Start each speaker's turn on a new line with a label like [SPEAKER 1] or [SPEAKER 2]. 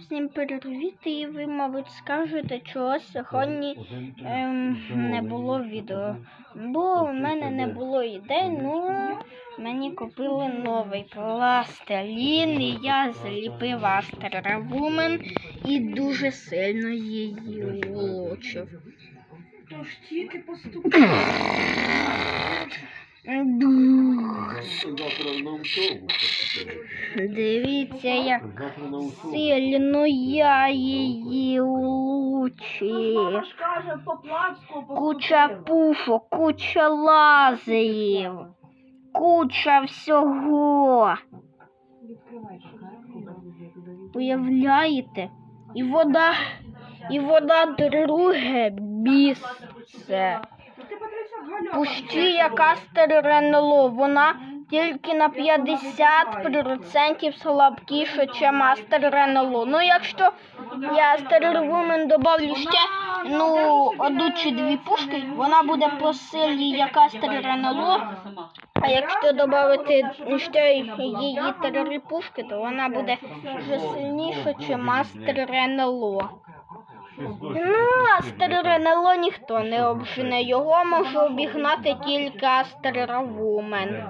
[SPEAKER 1] Всім привіт, і ви, мабуть, скажете, чого сьогодні ем, не було відео. Бо в мене не було ідей, ну мені купили новий пластилін, і я зліпив Астервумен і дуже сильно її улучив.
[SPEAKER 2] Тож тільки поступив.
[SPEAKER 1] Дивіться, як сильно я її
[SPEAKER 2] плацку
[SPEAKER 1] Куча пуфок, куча лазерів, куча всього. Уявляєте? І вода, і вода друге місце. Пущі яка стеренело, вона тільки на 50% слабкіша, ніж мастер Ренело. Ну, якщо я стеревумен добавлю ще ну, одну чи дві пушки, вона буде по силі яка стеренело. А якщо додати ще її три пушки, то вона буде вже сильніша, ніж мастер Ренело. Ну, Астер Ренело ніхто не обжене. Його може обігнати тільки Астер Вумен.